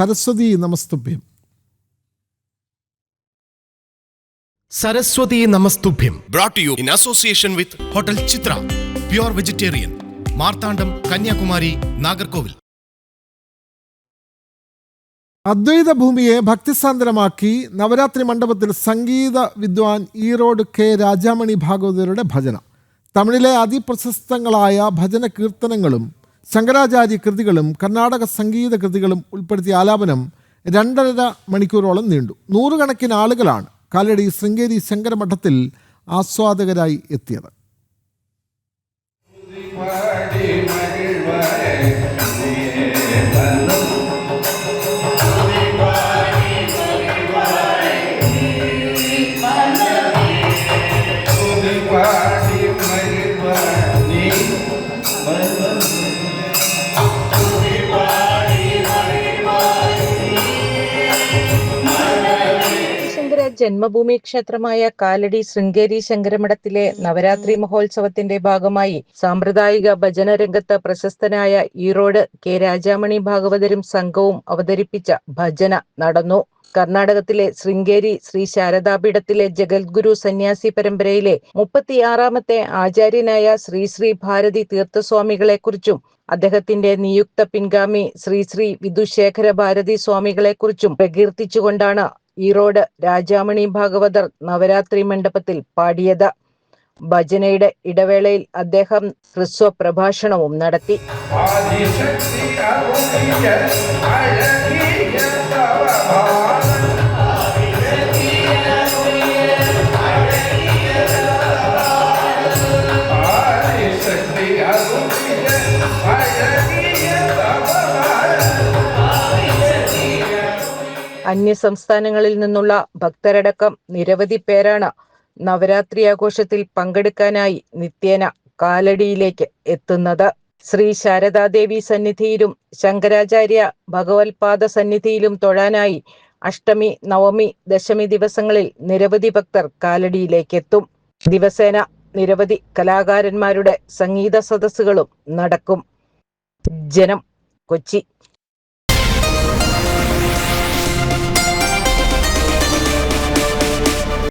സരസ്വതി നമസ്തുഭ്യം. Saraswati നമസ്തുഭ്യം. Brought you in association with with hotel Chitra pure vegetarian Marthandam Kanyakumari Nagercoil. അദ്വൈത ഭൂമിയെ ഭക്തിസാന്ദ്രമാക്കി നവരാത്രി മണ്ഡപത്തിൽ സംഗീത വിദ്വാൻ ഈറോഡ് കെ രാജാമണി ഭാഗവതരുടെ ഭജന. തമിഴിലെ അതിപ്രശസ്തങ്ങളായ ഭജന കീർത്തനങ്ങളും ശങ്കരാചാര്യ കൃതികളും കർണാടക സംഗീത കൃതികളും ഉൾപ്പെടുത്തിയ ആലാപനം രണ്ടര മണിക്കൂറോളം നീണ്ടു. നൂറുകണക്കിന് ആളുകളാണ് കാലടി ശൃംഗേരി ശങ്കരമഠത്തിൽ ആസ്വാദകരായി എത്തിയത്. ജന്മഭൂമി ക്ഷേത്രമായ കാലടി ശൃംഗേരി ശങ്കരമഠത്തിലെ നവരാത്രി മഹോത്സവത്തിന്റെ ഭാഗമായി സാമ്പ്രദായിക ഭജന രംഗത്ത് പ്രശസ്തനായ ഈറോഡ് കെ രാജാമണി ഭാഗവതരും സംഘവും അവതരിപ്പിച്ച ഭജന നടന്നു. കർണാടകത്തിലെ ശൃംഗേരി ശ്രീ ശാരദാപീഠത്തിലെ ജഗദ്ഗുരു സന്യാസി പരമ്പരയിലെ മുപ്പത്തിയാറാമത്തെ ആചാര്യനായ ശ്രീ ശ്രീ ഭാരതി തീർത്ഥസ്വാമികളെക്കുറിച്ചും അദ്ദേഹത്തിന്റെ നിയുക്ത പിൻഗാമി ശ്രീ ശ്രീ വിദുശേഖര ഭാരതി സ്വാമികളെക്കുറിച്ചും പ്രകീർത്തിച്ചുകൊണ്ടാണ് ഈറോഡ് രാജാമണി ഭാഗവതർ നവരാത്രി മണ്ഡപത്തിൽ പാടിയത് ഭജനയുടെ ഇടവേളയിൽ അദ്ദേഹം ഹ്രസ്വ പ്രഭാഷണവും നടത്തി ശക്തി അന്യ സംസ്ഥാനങ്ങളിൽ നിന്നുള്ള ഭക്തരടക്കം നിരവധി പേരാണ് നവരാത്രി ആഘോഷത്തിൽ പങ്കെടുക്കാനായി നിത്യേന കാലടിയിലേക്ക് എത്തുന്നത്. ശ്രീ ശാരദാദേവി സന്നിധിയിലും ശങ്കരാചാര്യ ഭഗവത്പാദ സന്നിധിയിലും തൊഴാനായി അഷ്ടമി നവമി ദശമി ദിവസങ്ങളിൽ നിരവധി ഭക്തർ കാലടിയിലേക്ക് എത്തും. ദിവസേന നിരവധി കലാകാരന്മാരുടെ സംഗീത സദസ്സുകളും നടക്കും. ജനം കൊച്ചി.